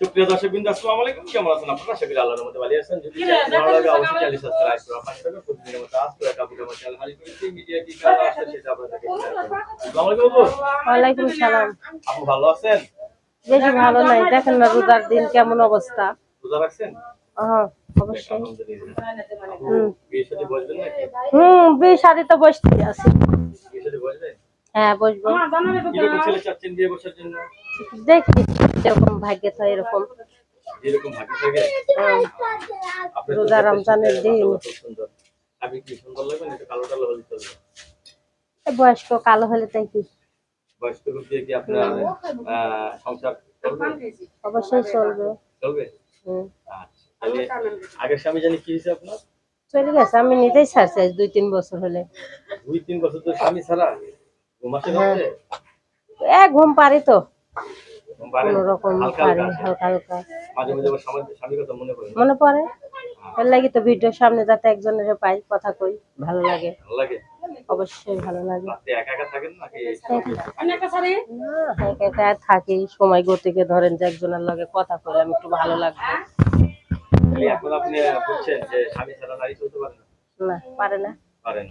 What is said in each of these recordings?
সুপ্রিয় দর্শক বিন্দু আসসালামু আলাইকুম। কেমন আছেন আপনারা? আশা করি আল্লাহর মধ্যে ভালো আছেন। যদি ভালো লাগে অবশ্যই চ্যানেল সাবস্ক্রাইব করে পাশে থাকুন। প্রতিদিনের মতো আজ করে কাপুরের মতো চ্যানেল হাজির করেছি। মিডিয়া কি কাজ আসছে সেটা। আসসালামু আলাইকুম আপু ওয়ালাইকুম সালাম। আপু ভালো আছেন? বেশি ভালো নাই। দেখেন না রোজার দিন কেমন অবস্থা। রোজা রাখছেন? হ্যাঁ অবশ্যই। হুম। বসবেন নাকি? হুম বিয়ে শাড়ি তো বসতে আছি। বসবেন? হ্যাঁ বসবো। কীরকম ছেলে চাচ্ছেন বিয়ে বসার জন্য? দেখি যেরকম ভাগ্যে তো এরকম। যেরকম ভাগ্য থাকে? হুম, রোজা রমজানের দিন। খুব সুন্দর। আমি কি সুন্দর লাগবে না একটু কালো হলে চলবে। বয়স্ক কালো হলে তাই কি? বয়স্ক লোক দিয়ে কি আপনার সংসার অবশ্যই চলবে। আচ্ছা আগের স্বামী জানি কি হয়েছে আপনার? চলে গেছে আমি নিজেই ছাড়ছি দুই তিন বছর হলে। দুই তিন বছর তো স্বামী ছাড়া। এ ঘুম পারি তো। পারেন? রকম পারি হালকা হালকা মনে পড়ে পড়ে? এর লাগি তো ভিডিওর সামনে যাতে একজনের পাই কথা কই ভালো লাগে। অবশ্যই ভালো লাগে। একা একা থাকি। সময় গতিকে ধরেন যে একজনের লগে কথা কই আমি একটু ভালো লাগবে। এখন আপনি বলছেন যে স্বামী ছাড়া নারী চলতে পারে না? না পারে না। পারে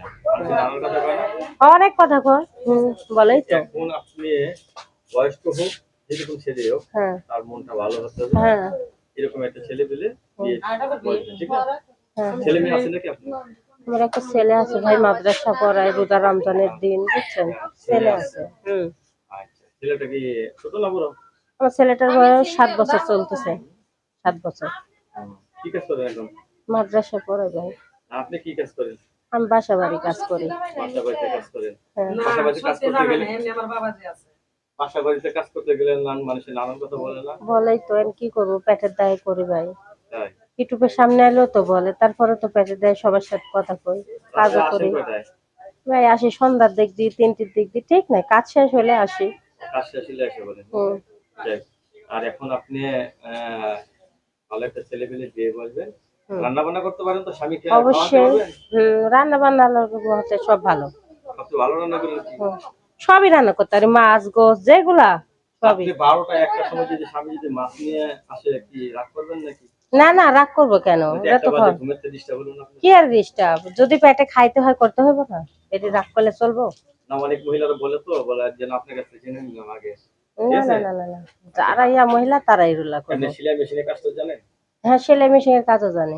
অনেক কথা কয়। বলেই তো। এখন আপনি বয়স্ক হোক যেরকম ছেলে হোক হ্যাঁ। তার মনটা ভালো হতে হবে। হ্যাঁ। এরকম একটা ছেলে পেলে ঠিক হ্যাঁ। ছেলে মেয়ে আছে নাকি আপনার? আমার একটা ছেলে আছে ভাই মাদ্রাসা পড়ায় রোজা রমজানের দিন বুঝছেন? ছেলে আছে হুম। আচ্ছা ছেলেটা কি ছোট না বড়? আমার ছেলেটার বয়স সাত বছর চলতেছে সাত বছর। কি কাজ করেন মাদ্রাসা পড়ে ভাই। আপনি কি কাজ করেন? আমি বাসা বাড়ি কাজ করি। বাসা বাড়িতে কাজ করেন? হ্যাঁ। বাসা বাড়িতে কাজ করতে গেলে? বাসা বাড়িতে কাজ করতে গেলে নান মানুষের নানান কথা বলে না? বলেই তো আমি কি করব? পেটের দায়ে করি ভাই। ইউটিউবের সামনে এলেও তো বলে তারপরে তো পেটের দায়ে সবার সাথে কথা কই কাজও করি। ভাই আসি সন্ধ্যার দিক দিয়ে তিনটির দিক দিয়ে ঠিক নাই? কাজ শেষ হলে আসি। কাজ শেষ হলে এসে বলেন। আর এখন আপনি ভালো একটা ছেলে পেলে বিয়ে বলবেন। রান্না বান্না করতে পারেন তো? স্বামীকে অবশ্যই। রান্না বান্না হচ্ছে সব ভালো। সবচেয়ে ভালো রান্না করেন সবই রান্না করতে পারি। মাছ গোস যেগুলা সবই। আপনি বারোটা একটা সময় যদি স্বামী যদি মাছ নিয়ে আসে কি রাগ করবেন নাকি? না না রাগ করব কেন? কি আর ডিস্টার্ব যদি পেটে খাইতে হয় করতে হবে না? এটি রাগ করলে চলবো? না অনেক মহিলারা বলে তো বলে যেন আপনার কাছে জেনে নিলাম আগে। না না না না যারা ইয়া মহিলা তারাই রুলা সেলাই মেশিনের কাজ তো জানেন? হ্যাঁ সেলাই মেশিনের কাজও জানি।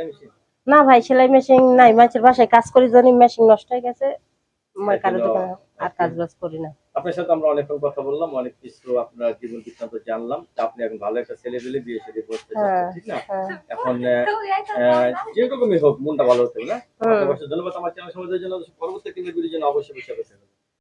মেশিন? না ভাই সেলাই মেশিন নাই মাছের বাসায় কাজ করি জানি মেশিন নষ্ট হয়ে গেছে। মই কারও দোকানে আর কাজ বাজ করি না। আপনার সাথে আমরা অনেকক্ষণ কথা বললাম অনেক কিছু আপনার জীবন বৃত্তান্ত জানলাম। আপনি এখন ভালো একটা ছেলে পেলে বিয়ে করতে হ্যাঁ। ঠিক না? হ্যাঁ। এখন আহ, যে রকমই হোক মনটা ভালো হতে না? অবশ্যই ধন্যবাদ। আমার চ্যানেল সমাজের জন্য পরবর্তী কিন্তু অবশ্যই বিষয়